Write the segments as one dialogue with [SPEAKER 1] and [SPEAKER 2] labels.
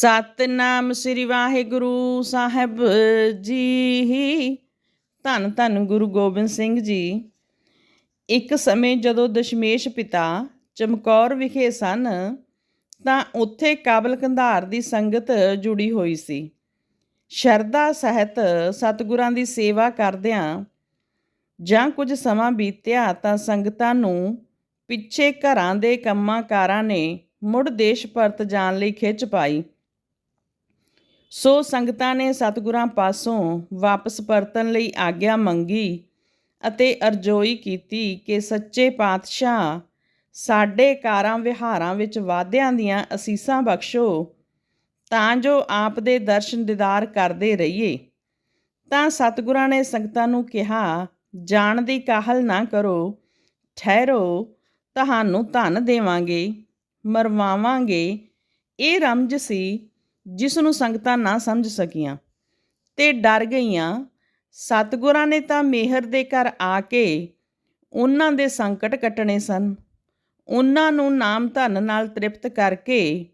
[SPEAKER 1] ਸਤਨਾਮ ਸ੍ਰੀ ਵਾਹਿਗੁਰੂ ਸਾਹਿਬ ਜੀ। ਧੰਨ ਧੰਨ ਗੁਰੂ ਗੋਬਿੰਦ ਸਿੰਘ ਜੀ। ਇੱਕ ਸਮੇਂ ਜਦੋਂ ਦਸ਼ਮੇਸ਼ ਪਿਤਾ ਚਮਕੌਰ ਵਿਖੇ ਸਨ, ਤਾਂ ਉੱਥੇ ਕਾਬਲ ਕੰਧਾਰ ਦੀ ਸੰਗਤ ਜੁੜੀ ਹੋਈ ਸੀ। ਸ਼ਰਧਾ ਸਹਿਤ ਸਤਿਗੁਰਾਂ ਦੀ ਸੇਵਾ ਕਰਦਿਆਂ ਜਾਂ ਕੁਝ ਸਮਾਂ ਬੀਤਿਆ, ਤਾਂ ਸੰਗਤਾਂ ਨੂੰ ਪਿੱਛੇ ਘਰਾਂ ਦੇ ਕੰਮਾਂ ਕਾਰਾਂ ਨੇ ਮੁੜ ਦੇਸ਼ ਪਰਤ ਜਾਣ ਲਈ ਖਿੱਚ ਪਾਈ। ਸੋ ਸੰਗਤਾਂ ਨੇ ਸਤਿਗੁਰਾਂ ਪਾਸੋਂ ਵਾਪਸ ਪਰਤਣ ਲਈ ਆਗਿਆ ਮੰਗੀ ਅਤੇ ਅਰਜ਼ੋਈ ਕੀਤੀ ਕਿ ਸੱਚੇ ਪਾਤਸ਼ਾਹ, ਸਾਡੇ ਕਾਰਾਂ ਵਿਹਾਰਾਂ ਵਿੱਚ ਵਾਧਿਆਂ ਦੀਆਂ ਅਸੀਸਾਂ ਬਖਸ਼ੋ, ਤਾਂ ਜੋ ਆਪ ਦੇ ਦਰਸ਼ਨ ਦੀਦਾਰ ਕਰਦੇ ਰਹੀਏ। ਤਾਂ ਸਤਿਗੁਰਾਂ ਨੇ ਸੰਗਤਾਂ ਨੂੰ ਕਿਹਾ, ਜਾਣ ਦੀ ਕਾਹਲ ਨਾ ਕਰੋ, ਠਹਿਰੋ, ਤੁਹਾਨੂੰ ਧਨ ਦੇਵਾਂਗੇ, ਮਰਵਾਵਾਂਗੇ। ਇਹ ਰਮਜ ਸੀ ਜਿਸ ਨੂੰ ਸੰਗਤਾਂ ਨਾ ਸਮਝ ਸਕੀਆਂ। ਤੇ ਡਰ ਗਈਆਂ। ਸਤਿਗੁਰਾਂ ਨੇ ਤਾਂ ਮਿਹਰ ਦੇ ਘਰ ਆ ਕੇ ਉਹਨਾਂ ਦੇ ਸੰਕਟ ਕੱਟਣੇ ਸਨ। ਉਹਨਾਂ ਨੂੰ ਨਾਮ ਧਨ ਨਾਲ ਤ੍ਰਿਪਤ ਕਰਕੇ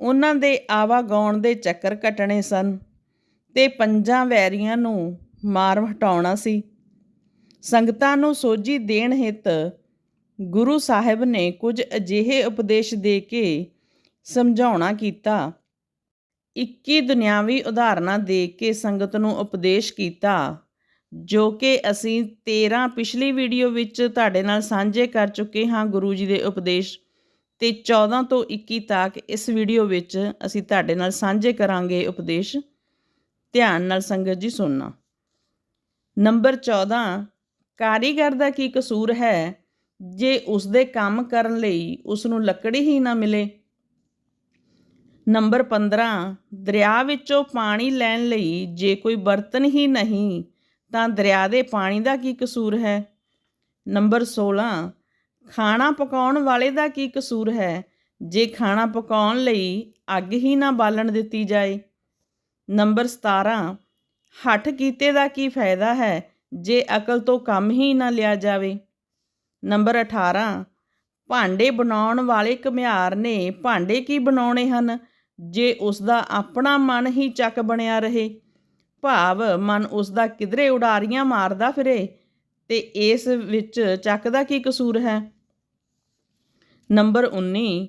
[SPEAKER 1] ਉਹਨਾਂ ਦੇ ਆਵਾਗਾਉਣ ਦੇ ਚੱਕਰ ਕੱਟਣੇ ਸਨ ਤੇ ਪੰਜਾਂ ਵੈਰੀਆਂ ਨੂੰ ਮਾਰ ਹਟਾਉਣਾ ਸੀ। ਸੰਗਤਾਂ ਨੂੰ ਸੋਝੀ ਦੇਣ ਹਿਤ ਗੁਰੂ ਸਾਹਿਬ ਨੇ ਕੁਝ ਅਜਿਹੇ ਉਪਦੇਸ਼ ਦੇ ਕੇ ਸਮਝਾਉਣਾ ਕੀਤਾ 21 ਦੁਨਿਆਵੀ ਉਦਾਹਰਨਾਂ ਦੇ ਕੇ ਸੰਗਤ ਨੂੰ ਉਪਦੇਸ਼ ਕੀਤਾ, ਜੋ ਕਿ ਅਸੀਂ 13 ਪਿਛਲੀ ਵੀਡੀਓ ਵਿੱਚ ਤੁਹਾਡੇ ਨਾਲ ਸਾਂਝੇ ਕਰ ਚੁੱਕੇ ਹਾਂ ਗੁਰੂ ਜੀ ਦੇ ਉਪਦੇਸ਼ ਤੇ 14 ਤੋਂ 21 ਤੱਕ ਇਸ ਵੀਡੀਓ ਵਿੱਚ ਅਸੀਂ ਤੁਹਾਡੇ ਨਾਲ ਸਾਂਝੇ ਕਰਾਂਗੇ ਉਪਦੇਸ਼। ਧਿਆਨ ਨਾਲ ਸੰਗਤ ਜੀ ਸੁਣਨਾ। ਨੰਬਰ 14 ਕਾਰੀਗਰ ਦਾ ਕੀ ਕਸੂਰ ਹੈ? ਜੇ ਉਸ ਦੇ ਕੰਮ ਕਰਨ ਲਈ ਉਸ ਨੂੰ ਲੱਕੜੀ ਹੀ ਨਾ ਮਿਲੇ ਨੰਬਰ 15 ਦਰਿਆ ਵਿੱਚੋਂ ਪਾਣੀ ਲੈਣ ਲਈ ਜੇ ਕੋਈ ਬਰਤਨ ਹੀ ਨਹੀਂ, ਤਾਂ ਦਰਿਆ ਦੇ ਪਾਣੀ ਦਾ ਕੀ ਕਸੂਰ ਹੈ? ਨੰਬਰ 16 ਖਾਣਾ ਪਕਾਉਣ ਵਾਲੇ ਦਾ ਕੀ ਕਸੂਰ ਹੈ? ਜੇ ਖਾਣਾ ਪਕਾਉਣ ਲਈ ਅੱਗ ਹੀ ਨਾ ਬਾਲਣ ਦਿੱਤੀ ਜਾਏ। ਨੰਬਰ 17 ਹੱਠ ਕੀਤੇ ਦਾ ਕੀ ਫਾਇਦਾ ਹੈ ਜੇ ਅਕਲ ਤੋਂ ਕੰਮ ਹੀ ਨਾ ਲਿਆ ਜਾਵੇ? ਨੰਬਰ 18 ਭਾਂਡੇ ਬਣਾਉਣ ਵਾਲੇ ਘਮਿਆਰ ਨੇ ਭਾਂਡੇ ਕੀ ਬਣਾਉਣੇ ਹਨ? ਜੇ ਉਸ ਦਾ ਆਪਣਾ ਮਨ ਹੀ ਚੱਕ ਬਣਿਆ ਰਹੇ, ਭਾਵ ਮਨ ਉਸ ਦਾ ਕਿਧਰੇ ਉਡਾਰੀਆਂ ਮਾਰਦਾ ਫਿਰੇ, ਤੇ ਇਸ ਵਿੱਚ ਚੱਕ ਦਾ ਕੀ ਕਸੂਰ ਹੈ? ਨੰਬਰ 19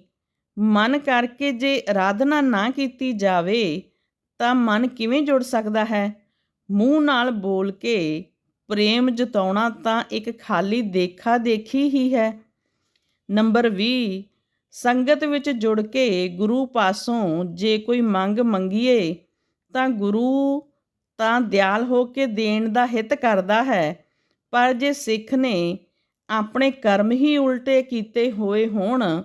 [SPEAKER 1] ਮਨ ਕਰਕੇ ਜੇ ਆਰਾਧਨਾ ਨਾ ਕੀਤੀ ਜਾਵੇ, ਤਾਂ ਮਨ ਕਿਵੇਂ ਜੁੜ ਸਕਦਾ ਹੈ? ਮੂੰਹ ਨਾਲ ਬੋਲ ਕੇ ਪ੍ਰੇਮ ਜਤਾਉਣਾ ਤਾਂ ਇੱਕ ਖਾਲੀ ਦੇਖਾ ਦੇਖੀ ਹੀ ਹੈ। ਨੰਬਰ 20 ਸੰਗਤ ਵਿੱਚ ਜੁੜ ਕੇ ਗੁਰੂ ਪਾਸੋਂ ਜੇ ਕੋਈ ਮੰਗ ਮੰਗੀਏ, ਤਾਂ ਗੁਰੂ ਤਾਂ ਦਿਆਲ ਹੋ ਕੇ ਦੇਣ ਦਾ ਹਿੱਤ ਕਰਦਾ ਹੈ। ਪਰ ਜੇ ਸਿੱਖ ਨੇ ਆਪਣੇ ਕਰਮ ਹੀ ਉਲਟੇ ਕੀਤੇ ਹੋਏ ਹੋਣ,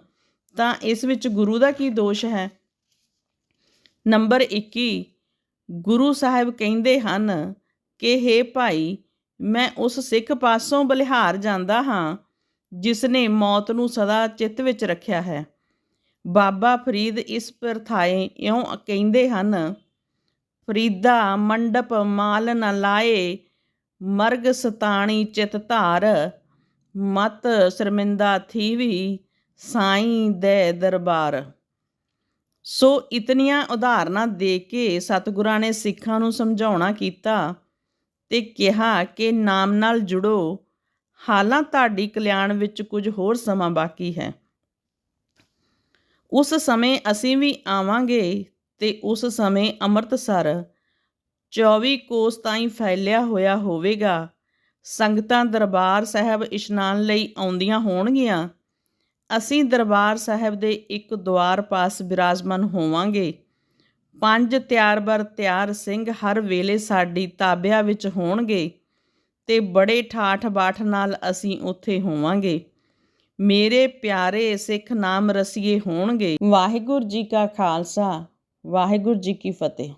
[SPEAKER 1] ਤਾਂ ਇਸ ਵਿੱਚ ਗੁਰੂ ਦਾ ਕੀ ਦੋਸ਼ ਹੈ? ਨੰਬਰ 21 ਗੁਰੂ ਸਾਹਿਬ ਕਹਿੰਦੇ ਹਨ ਕਿ हे ਭਾਈ, ਮੈਂ ਉਸ ਸਿੱਖ ਪਾਸੋਂ ਬਲਿਹਾਰ ਜਾਂਦਾ ਹਾਂ ਜਿਸ ਨੇ ਮੌਤ ਨੂੰ ਸਦਾ ਚਿੱਤ ਵਿੱਚ ਰੱਖਿਆ ਹੈ। ਬਾਬਾ ਫਰੀਦ ਇਸ ਪ੍ਰਥਾਏ ਇਉਂ ਕਹਿੰਦੇ ਹਨ, ਫਰੀਦਾ ਮੰਡਪ ਮਾਲ ਨ ਲਾਏ, ਮਰਗ ਸਤਾਣੀ ਚਿਤ ਧਾਰ, ਮਤ ਸ਼ਰਮਿੰਦਾ ਥੀਵੀ ਸਾਈਂ ਦੇ ਦਰਬਾਰ। ਸੋ ਇਤਨੀਆਂ ਉਦਾਹਰਨਾਂ ਦੇ ਕੇ ਸਤਿਗੁਰਾਂ ਨੇ ਸਿੱਖਾਂ ਨੂੰ ਸਮਝਾਉਣਾ ਕੀਤਾ ਤੇ ਕਿਹਾ ਕਿ ਨਾਮ ਨਾਲ ਜੁੜੋ ਹਾਲਾਂ ਤੁਹਾਡੀ ਕਲਿਆਣ ਵਿੱਚ ਕੁਝ ਹੋਰ ਸਮਾਂ ਬਾਕੀ ਹੈ। ਉਸ ਸਮੇਂ ਅਸੀਂ ਵੀ ਆਵਾਂਗੇ ਤੇ ਉਸ ਸਮੇਂ ਅੰਮ੍ਰਿਤਸਰ 24 ਕੋਸ ਤਾਈਂ ਫੈਲਿਆ ਹੋਇਆ ਹੋਵੇਗਾ। ਸੰਗਤਾਂ ਦਰਬਾਰ ਸਾਹਿਬ ਇਸ਼ਨਾਨ ਲਈ ਆਉਂਦੀਆਂ ਹੋਣਗੀਆਂ। ਅਸੀਂ ਦਰਬਾਰ ਸਾਹਿਬ ਦੇ ਇੱਕ ਦੁਆਰ ਪਾਸ ਬਿਰਾਜਮਾਨ ਹੋਵਾਂਗੇ। ਪੰਜ ਤਿਆਰ ਬਰ ਤਿਆਰ ਸਿੰਘ ਹਰ ਵੇਲੇ ਸਾਡੀ ਤਾਬਿਆ ਵਿੱਚ ਹੋਣਗੇ। ਤੇ ਬੜੇ ਠਾਠ ਬਾਠ ਨਾਲ ਅਸੀਂ ਉੱਥੇ ਹੋਵਾਂਗੇ। ਮੇਰੇ ਪਿਆਰੇ ਸਿੱਖ ਨਾਮ ਰਸੀਏ ਹੋਣਗੇ। ਵਾਹਿਗੁਰੂ ਜੀ ਕਾ ਖਾਲਸਾ, ਵਾਹਿਗੁਰੂ ਜੀ ਕੀ ਫਤਿਹ।